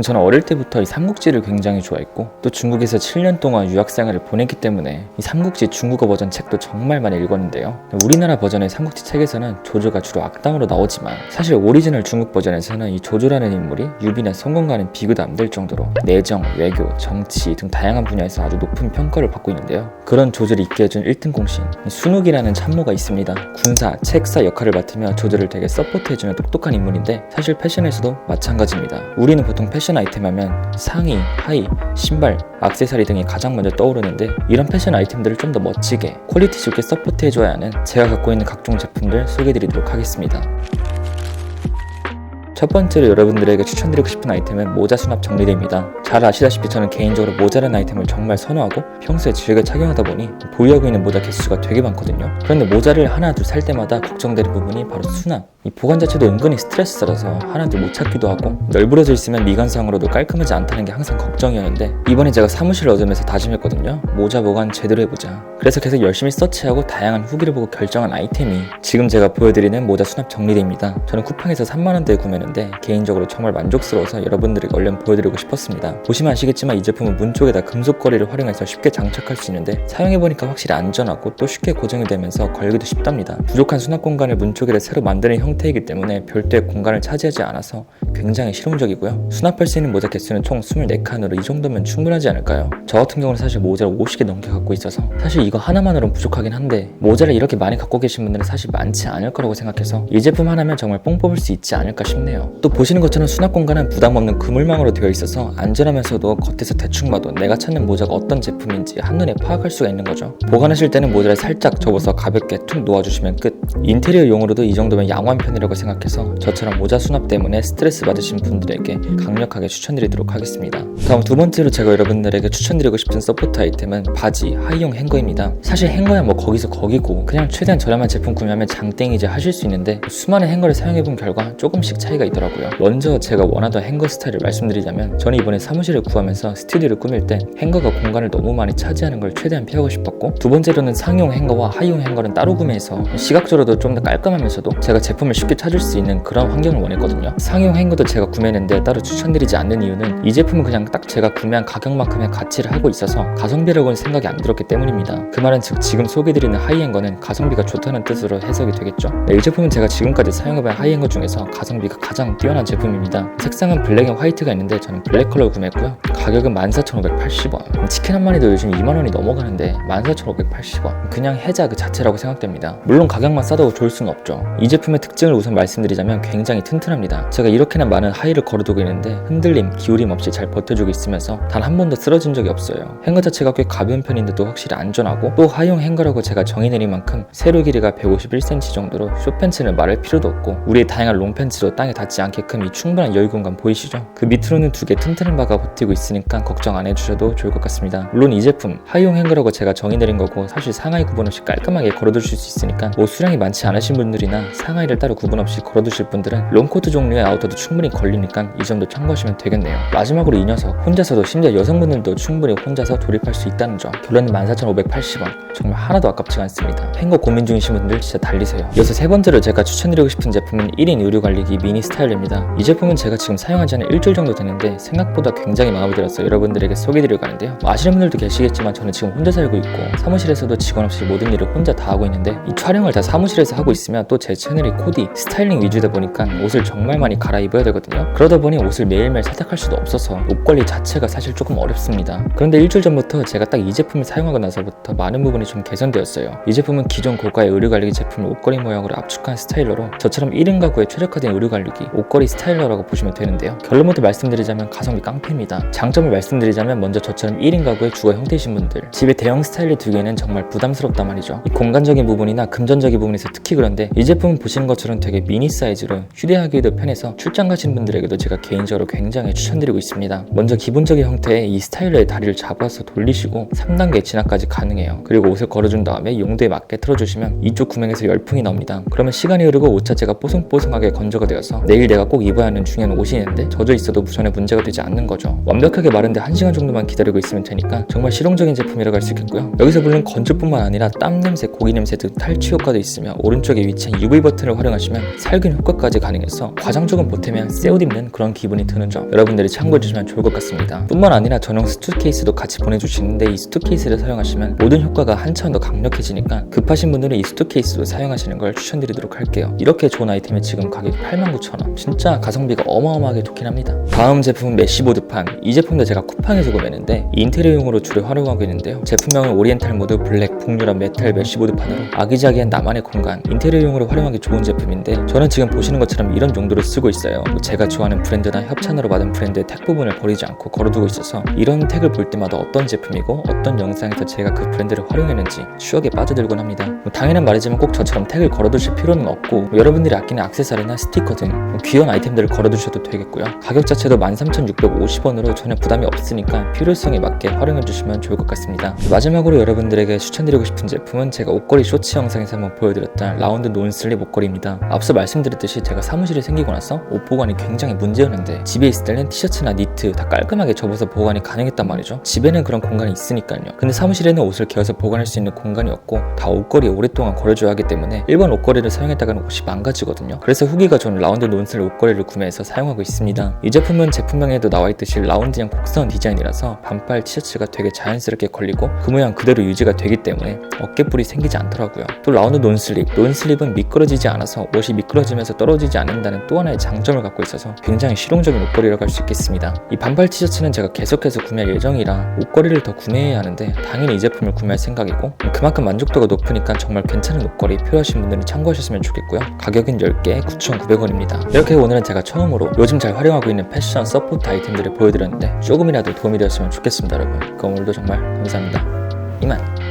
저는 어릴 때부터 이 삼국지를 굉장히 좋아했고 또 중국에서 7년 동안 유학생활을 보냈기 때문에 이 삼국지 중국어 버전 책도 정말 많이 읽었는데요. 우리나라 버전의 삼국지 책에서는 조조가 주로 악당으로 나오지만 사실 오리지널 중국 버전에서는 이 조조라는 인물이 유비나 성공과는 비교도 안 될 정도로 내정, 외교, 정치 등 다양한 분야에서 아주 높은 평가를 받고 있는데요. 그런 조조를 있게 해준 1등 공신 이 순욱이라는 참모가 있습니다. 군사, 책사 역할을 맡으며 조조를 되게 서포트해주는 똑똑한 인물인데 사실 패션에서도 마찬가지입니다. 우리는 보통 패션 아이템 하면 상의, 하의, 신발, 악세사리 등이 가장 먼저 떠오르는데 이런 패션 아이템들을 좀 더 멋지게 퀄리티 좋게 서포트해줘야 하는 제가 갖고 있는 각종 제품들 소개해드리도록 하겠습니다. 첫 번째로 여러분들에게 추천드리고 싶은 아이템은 모자 수납 정리대입니다. 잘 아시다시피 저는 개인적으로 모자라는 아이템을 정말 선호하고 평소에 즐겨 착용하다 보니 보유하고 있는 모자 개수가 되게 많거든요. 그런데 모자를 하나 둘 살 때마다 걱정되는 부분이 바로 수납. 이 보관 자체도 은근히 스트레스라서 하나 둘못 찾기도 하고 널브러져 있으면 미관상으로도 깔끔하지 않다는 게 항상 걱정이었는데 이번에 제가 사무실을 얻으면서 다짐했거든요. 모자 보관 제대로 해보자. 그래서 계속 열심히 서치하고 다양한 후기를 보고 결정한 아이템이 지금 제가 보여드리는 모자 수납 정리대입니다. 저는 쿠팡에서 3만원대에 구매했는데 개인적으로 정말 만족스러워서 여러분들에게 얼른 보여드리고 싶었습니다. 보시면 아시겠지만 이 제품은 문 쪽에다 금속 거리를 활용해서 쉽게 장착할 수 있는데 사용해보니까 확실히 안전하고 또 쉽게 고정이 되면서 걸기도 쉽답니다. 부족한 수납 공간을 문 쪽에다 새로 만드는 형 태이기 때문에 별도의 공간을 차지하지 않아서 굉장히 실용적이고요. 수납할 수 있는 모자 개수는 총 24칸으로 이 정도면 충분하지 않을까요? 저 같은 경우는 사실 모자를 50개 넘게 갖고 있어서 사실 이거 하나만으로는 부족하긴 한데 모자를 이렇게 많이 갖고 계신 분들은 사실 많지 않을 거라고 생각해서 이 제품 하나면 정말 뽕 뽑을 수 있지 않을까 싶네요. 또 보시는 것처럼 수납 공간은 부담 없는 그물망으로 되어 있어서 안전하면서도 겉에서 대충 봐도 내가 찾는 모자가 어떤 제품인지 한눈에 파악할 수가 있는 거죠. 보관하실 때는 모자를 살짝 접어서 가볍게 툭 놓아주시면 끝. 인테리어용으로도 이 정도면 양호한 편이라고 생각해서 저처럼 모자 수납 때문에 스트레스 받으신 분들에게 강력하게 추천드리도록 하겠습니다. 다음 두 번째로 제가 여러분들에게 추천드리고 싶은 서포트 아이템은 바지 하이용 행거입니다. 사실 행거야 뭐 거기서 거기고 그냥 최대한 저렴한 제품 구매하면 장땡이지 하실 수 있는데 수많은 행거를 사용해본 결과 조금씩 차이가 있더라고요. 먼저 제가 원하던 행거 스타일을 말씀드리자면 저는 이번에 사무실을 구하면서 스튜디오를 꾸밀 때 행거가 공간을 너무 많이 차지하는 걸 최대한 피하고 싶었고 두 번째로는 상용 행거와 하이용 행거는 따로 구매해서 시각적으로도 좀 더 깔끔하면서도 제가 제품을 쉽게 찾을 수 있는 그런 환경을 원했거든요. 상용 행거도 제가 구매했는데 따로 추천드리지 않는 이유는 이 제품은 그냥 딱 제가 구매한 가격만큼의 가치를 하고 있어서 가성비라고는 생각이 안 들었기 때문입니다. 그 말은 즉 지금 소개드리는 하이행거는 가성비가 좋다는 뜻으로 해석이 되겠죠. 네, 이 제품은 제가 지금까지 사용해본 하이행거 중에서 가성비가 가장 뛰어난 제품입니다. 색상은 블랙 앤 화이트가 있는데 저는 블랙 컬러를 구매했고요. 가격은 14,580원. 치킨 한 마리도 요즘 2만원이 넘어가는데 14,580원. 그냥 해자 그 자체라고 생각됩니다. 물론 가격만 싸도 좋을 수는 없죠. 이 제품의 특징 을 우선 말씀드리자면 굉장히 튼튼합니다. 제가 이렇게나 많은 하이를 걸어두고 있는데 흔들림, 기울임 없이 잘 버텨주고 있으면서 단 한 번도 쓰러진 적이 없어요. 행거 자체가 꽤 가벼운 편인데도 확실히 안전하고 또 하이용 행거라고 제가 정의 내린 만큼 세로 길이가 151cm 정도로 숏팬츠는 말할 필요도 없고 우리의 다양한 롱팬츠로 땅에 닿지 않게끔 이 충분한 여유 공간 보이시죠? 그 밑으로는 두 개 튼튼한 바가 버티고 있으니까 걱정 안 해주셔도 좋을 것 같습니다. 물론 이 제품 하이용 행거라고 제가 정의 내린 거고 사실 상하이 구분 없이 깔끔하게 걸어두실 수 있으니까 뭐 수량이 많지 않으신 분들이나 상하이를 따로 구분 없이 걸어두실 분들은 롱코트 종류의 아우터도 충분히 걸리니까 이 점도 참고하시면 되겠네요. 마지막으로 이 녀석 혼자서도 심지어 여성분들도 충분히 혼자서 조립할 수 있다는 점 결론은 14,580원 정말 하나도 아깝지가 않습니다. 행거 고민 중이신 분들 진짜 달리세요. 이어서 세 번째로 제가 추천드리고 싶은 제품은 1인 의류 관리기 미니 스타일입니다. 이 제품은 제가 지금 사용한 지 한 일주일 정도 됐는데 생각보다 굉장히 마음에 들어서 여러분들에게 소개드리려고 하는데요. 뭐 아시는 분들도 계시겠지만 저는 지금 혼자 살고 있고 사무실에서도 직원 없이 모든 일을 혼자 다 하고 있는데 이 촬영을 다 사무실에서 하고 있으면 또 제 채널이 코디, 스타일링 위주다 보니까 옷을 정말 많이 갈아입어야 되거든요. 그러다 보니 옷을 매일매일 세탁할 수도 없어서 옷 관리 자체가 사실 조금 어렵습니다. 그런데 일주일 전부터 제가 딱 이 제품을 사용하고 나서부터 많은 부분이 좀 개선되었어요. 이 제품은 기존 고가의 의류 관리기 제품을 옷걸이 모양으로 압축한 스타일러로 저처럼 1인 가구에 최적화된 의류 관리기 옷걸이 스타일러라고 보시면 되는데요. 결론부터 말씀드리자면 가성비 깡패입니다. 장점을 말씀드리자면 먼저 저처럼 1인 가구의 주거 형태이신 분들 집에 대형 스타일러 두 개는 정말 부담스럽단 말이죠. 이 공간적인 부분이나 금전적인 부분에서 특히 그런데 이 제품은 보시는 것처럼 되게 미니 사이즈로 휴대하기에도 편해서 출장 가시는 분들에게도 제가 개인적으로 굉장히 추천드리고 있습니다. 먼저 기본적인 형태의 이 스타일러의 다리를 잡아서 돌리시고 3단계 진압까지 가능해요. 그리고 옷을 걸어준 다음에 용도에 맞게 틀어주시면 이쪽 구멍에서 열풍이 나옵니다. 그러면 시간이 흐르고 옷 자체가 뽀송뽀송하게 건조가 되어서 내일 내가 꼭 입어야 하는 중요한 옷이 있는데 젖어 있어도 전혀 문제가 되지 않는 거죠. 완벽하게 마른데 1시간 정도만 기다리고 있으면 되니까 정말 실용적인 제품이라고 할 수 있겠고요. 여기서 물론 건조뿐만 아니라 땀 냄새, 고기 냄새 등 탈취 효과도 있으며 오른쪽에 위치한 UV 버튼을 활용 해 활용하시면 살균 효과까지 가능해서 과장적인 보탬이랑 새옷 입는 그런 기분이 드는 점 여러분들이 참고해 주시면 좋을 것 같습니다. 뿐만 아니라 전용 스투 케이스도 같이 보내주시는데 이 스투 케이스를 사용하시면 모든 효과가 한차원 더 강력해지니까 급하신 분들은 이 스투 케이스로 사용하시는 걸 추천드리도록 할게요. 이렇게 좋은 아이템이 지금 가격이 89,000원. 진짜 가성비가 어마어마하게 좋긴 합니다. 다음 제품은 메쉬보드판. 이 제품도 제가 쿠팡에서 구매했는데 인테리어용으로 주로 활용하고 있는데요. 제품명은 오리엔탈 모드 블랙 북유럽 메탈 메쉬보드판으로 아기자기한 나만의 공간 인테리어용으로 활용하기 좋은 제품 인데 저는 지금 보시는 것처럼 이런 용도로 쓰고 있어요. 뭐 제가 좋아하는 브랜드나 협찬으로 받은 브랜드의 택 부분을 버리지 않고 걸어두고 있어서 이런 택을 볼 때마다 어떤 제품이고 어떤 영상에서 제가 그 브랜드를 활용했는지 추억에 빠져들곤 합니다. 뭐 당연한 말이지만 꼭 저처럼 택을 걸어두실 필요는 없고 뭐 여러분들이 아끼는 액세서리나 스티커 등뭐 귀여운 아이템들을 걸어두셔도 되겠고요. 가격 자체도 13,650원으로 전혀 부담이 없으니까 필요성에 맞게 활용해 주시면 좋을 것 같습니다. 마지막으로 여러분들에게 추천드리고 싶은 제품은 제가 옷걸이 쇼츠 영상에서 한번 보여드렸던 라운드 논슬립 옷걸이입니다. 앞서 말씀드렸듯이 제가 사무실에 생기고 나서 옷 보관이 굉장히 문제였는데 집에 있을 때는 티셔츠나 니트 다 깔끔하게 접어서 보관이 가능했단 말이죠. 집에는 그런 공간이 있으니까요. 근데 사무실에는 옷을 개어서 보관할 수 있는 공간이 없고 다 옷걸이에 오랫동안 걸어줘야 하기 때문에 일반 옷걸이를 사용했다가는 옷이 망가지거든요. 그래서 후기가 저는 라운드 논슬 옷걸이를 구매해서 사용하고 있습니다. 이 제품은 제품명에도 나와 있듯이 라운드형 곡선 디자인이라서 반팔 티셔츠가 되게 자연스럽게 걸리고 그 모양 그대로 유지가 되기 때문에 어깨뿔이 생기지 않더라고요. 또 라운드 논슬립, 논슬립은 미끄러지지 않아서 옷이 미끄러지면서 떨어지지 않는다는 또 하나의 장점을 갖고 있어서 굉장히 실용적인 옷걸이라고 할 수 있겠습니다. 이 반팔 티셔츠는 제가 계속해서 구매할 예정이라 옷걸이를 더 구매해야 하는데 당연히 이 제품을 구매할 생각이고 그만큼 만족도가 높으니까 정말 괜찮은 옷걸이 필요하신 분들은 참고하셨으면 좋겠고요. 가격은 10개에 9,900원입니다. 이렇게 오늘은 제가 처음으로 요즘 잘 활용하고 있는 패션 서포트 아이템들을 보여드렸는데 조금이라도 도움이 되었으면 좋겠습니다 여러분. 그럼 오늘도 정말 감사합니다. 이만